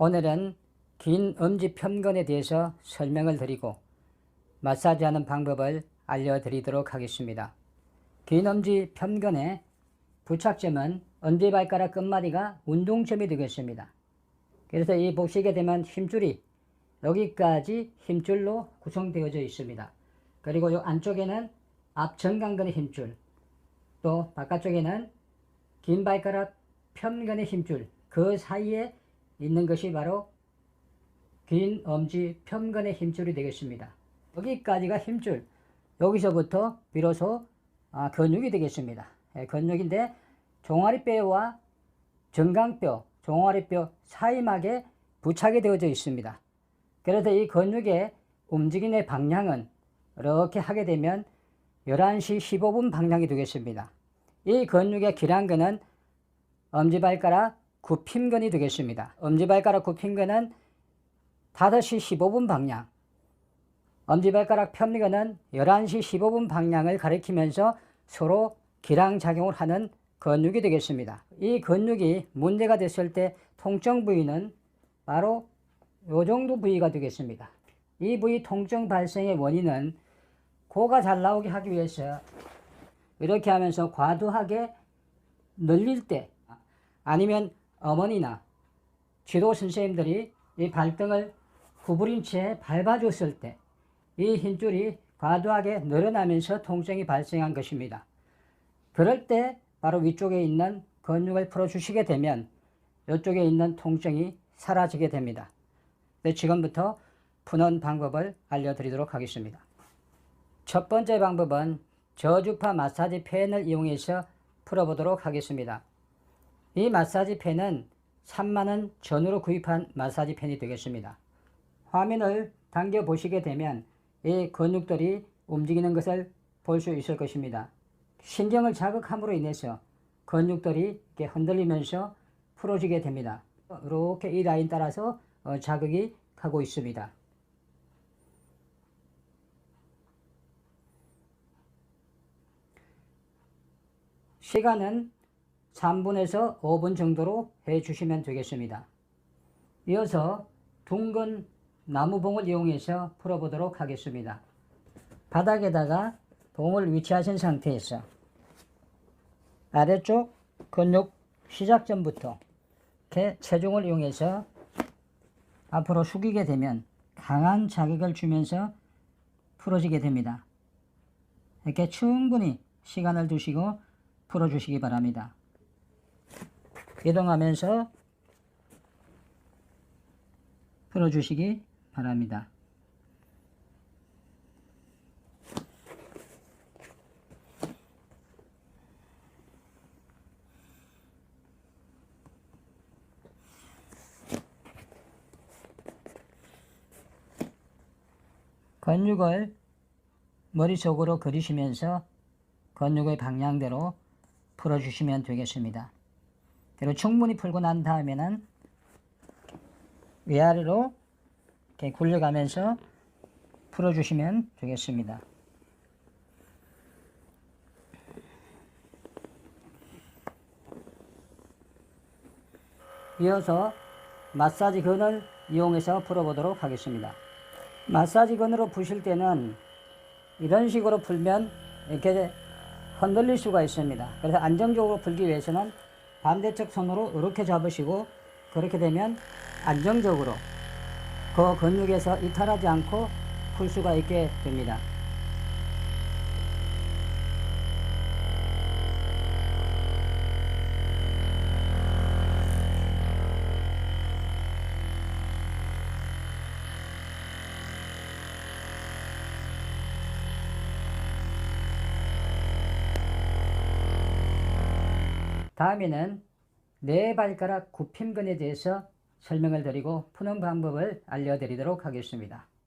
오늘은 긴 엄지 편근에 대해서 설명을 드리고 마사지하는 방법을 알려드리도록 하겠습니다. 긴 엄지 편근의 부착점은 엄지발가락 끝마디가 운동점이 되겠습니다. 그래서 이 보시게 되면 힘줄이 여기까지 힘줄로 구성되어져 있습니다. 그리고 이 안쪽에는 앞정강근의 힘줄, 또 바깥쪽에는 긴 발가락 편근의 힘줄, 그 사이에 있는 것이 바로 긴 엄지 편근의 힘줄이 되겠습니다. 여기까지가 힘줄, 여기서부터 비로소 아, 근육이 되겠습니다. 예, 근육인데 종아리뼈와 정강뼈, 종아리뼈 사이막에 부착이 되어져 있습니다. 그래서 이 근육의 움직임의 방향은 이렇게 하게 되면 11시 15분 방향이 되겠습니다. 이 근육의 기량근은 엄지발가락 굽힘근이 되겠습니다. 엄지발가락 굽힘근은 5시 15분 방향, 엄지발가락 편근은 11시 15분 방향을 가리키면서 서로 기량작용을 하는 근육이 되겠습니다. 이 근육이 문제가 됐을 때 통증 부위는 바로 이 정도 부위가 되겠습니다. 이 부위 통증 발생의 원인은 코가 잘 나오게 하기 위해서 이렇게 하면서 과도하게 늘릴 때 아니면 어머니나 지도 선생님들이 이 발등을 구부린 채 밟아줬을 때이 힘줄이 과도하게 늘어나면서 통증이 발생한 것입니다. 그럴 때 바로 위쪽에 있는 근육을 풀어주시게 되면 이쪽에 있는 통증이 사라지게 됩니다. 네, 지금부터 푸는 방법을 알려드리도록 하겠습니다. 첫 번째 방법은 저주파 마사지 펜을 이용해서 풀어보도록 하겠습니다. 이 마사지 펜은 3만원 전후로 구입한 마사지 펜이 되겠습니다. 화면을 당겨 보시게 되면 이 근육들이 움직이는 것을 볼 수 있을 것입니다. 신경을 자극함으로 인해서 근육들이 이렇게 흔들리면서 풀어지게 됩니다. 이렇게 이 라인 따라서 어, 자극이 가고 있습니다. 시간은 3분에서 5분 정도로 해 주시면 되겠습니다. 이어서 둥근 나무봉을 이용해서 풀어보도록 하겠습니다. 바닥에다가 봉을 위치하신 상태에서 아래쪽 근육 시작점부터 이렇게 체중을 이용해서 앞으로 숙이게 되면 강한 자극을 주면서 풀어지게 됩니다. 이렇게 충분히 시간을 두시고 풀어주시기 바랍니다. 이동하면서 풀어주시기 바랍니다. 근육을 머릿속으로 그리시면서 근육의 방향대로 풀어주시면 되겠습니다. 그리고 충분히 풀고 난 다음에는 위아래로 이렇게 굴려가면서 풀어주시면 되겠습니다. 이어서 마사지 건을 이용해서 풀어보도록 하겠습니다. 마사지 건으로 푸실 때는 이런 식으로 풀면 이렇게 흔들릴 수가 있습니다. 그래서 안정적으로 풀기 위해서는 반대쪽 손으로 이렇게 잡으시고 그렇게 되면 안정적으로 그 근육에서 이탈하지 않고 풀 수가 있게 됩니다. 다음에는 네 발가락 굽힘근에 대해서 설명을 드리고 푸는 방법을 알려드리도록 하겠습니다.